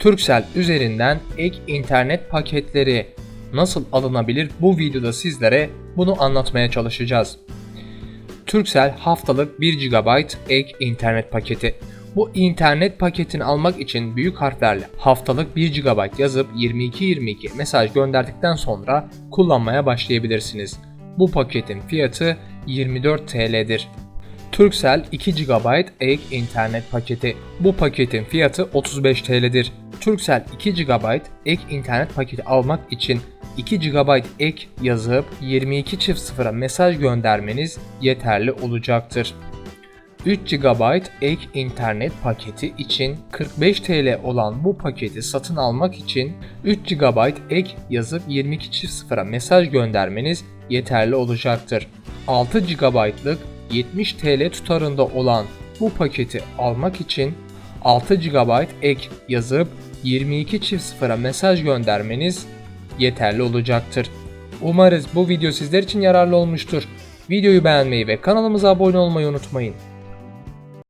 Turkcell üzerinden ek internet paketleri nasıl alınabilir bu videoda sizlere bunu anlatmaya çalışacağız. Turkcell haftalık 1 GB ek internet paketi. Bu internet paketini almak için büyük harflerle haftalık 1 GB yazıp 2222 mesaj gönderdikten sonra kullanmaya başlayabilirsiniz. Bu paketin fiyatı 24 TL'dir. Turkcell 2 GB ek internet paketi. Bu paketin fiyatı 35 TL'dir. Turkcell 2 GB ek internet paketi almak için 2 GB ek yazıp 22 çift sıfıra mesaj göndermeniz yeterli olacaktır. 3 GB ek internet paketi için 45 TL olan bu paketi satın almak için 3 GB ek yazıp 22 çift sıfıra mesaj göndermeniz yeterli olacaktır. 6 GB'lık 70 TL tutarında olan bu paketi almak için 6 GB ek yazıp 22 çift sıfıra mesaj göndermeniz yeterli olacaktır. Umarız bu video sizler için yararlı olmuştur. Videoyu beğenmeyi ve kanalımıza abone olmayı unutmayın.